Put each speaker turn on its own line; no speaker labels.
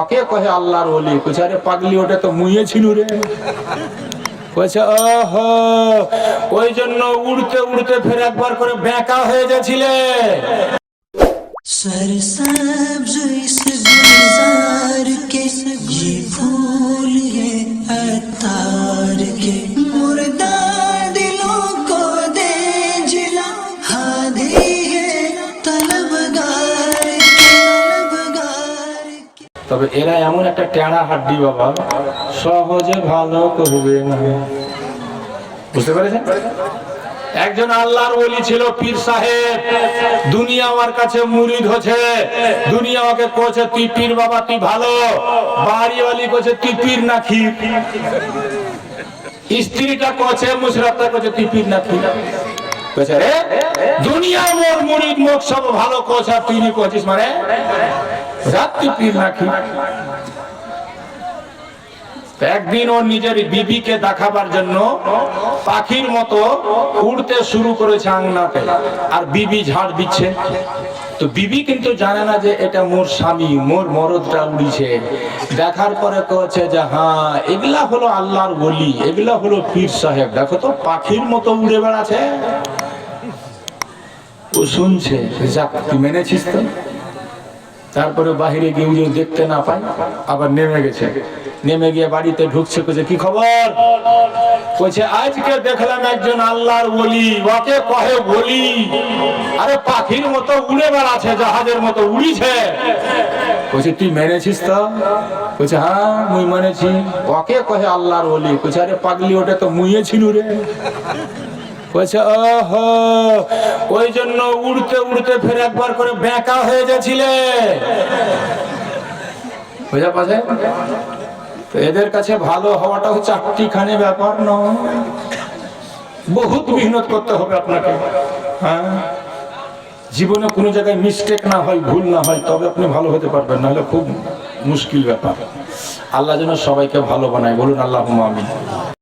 ওকে কহে আল্লাহর ওলি, কইছে, আরে পাগলি, ওটা তো মুইয়ে ছিল রে। কইছে, ওহো ওই জন্য উড়তে উড়তে ফের একবার করে বেঁকা হয়ে গেছিলে। তবে এরা এমন একটা টেড়া হাড্ডি, বাবা। সহজে ভালো করবে না। বুঝতে পেরেছেন? একজন আল্লাহর ওলি ছিল পীর সাহেব। দুনিয়া আমার কাছে মুরিদ হচ্ছে। দুনিয়া আমাকে কোছে তুই পীর বাবা, তুই ভালো। বাড়িওয়ালি কোছে তুই পীর না খির স্ত্রীটা কোছে মুশরাফটা কোছে তুই পীর না রে, দুনিয়া মোর মুরিদ মুখ সব ভালো কোছ তুই নি কোছিস মানে? রাত্রি একদিন ও নিজের বিবিকে দেখাবার জন্য পাখির মতো উড়তে শুরু করেছে আংনাতে আর বিবি ঝাড় দিচ্ছে। তো বিবি কিন্তু জানে না যে এটা মোর স্বামী, মোর মরদটা উড়িছে। দেখার পরে কয়েছে যে হ্যাঁ এগুলা হলো আল্লাহর বলি এগুলা হলো পীর সাহেব। দেখো তো, পাখির মতো উড়ে বেড়াচ্ছে। ও শুনছে, যাক, তুই মেনেছিস তো? তারপরে বাহিরে গিয়ে উনি দেখতে না পায়, আবার নেমে গেছে। নেমে গিয়ে বাড়িতে ঢুকছে, কইছে, কি খবর? কইছে, আজকে দেখলাম একজন আল্লাহর বলি ওকে কহে বলি আরে পাখির মতো উড়ে বেড়াচ্ছে, জাহাজের মতো উড়িছে। কইছে, তুই মেনেছিস তো? কইছে হ্যাঁ মুই মেনেছি। ওকে কহে আল্লাহর বলি কইছে, আরে পাগলি, ওটা তো মুইয়ে ছিল রে। কইছে ওহো, ওই জন্য উড়তে উড়তে ফের একবার করে বেঁকা হয়ে বুঝা পাচ্ছে তো এদের কাছে ভালো হওয়াটা হচ্ছে চারটিখানি ব্যাপার নয়। বহুত মেহনত করতে হবে আপনাকে। হ্যাঁ? জীবনে কোনো জায়গায় মিস্টেক না হয়, ভুল না হয়, তবে আপনি ভালো হতে পারবেন, নাহলে খুব মুশকিল ব্যাপার। আল্লাহ যেন সবাইকে ভালো বানায়, বলুন আল্লাহ আমি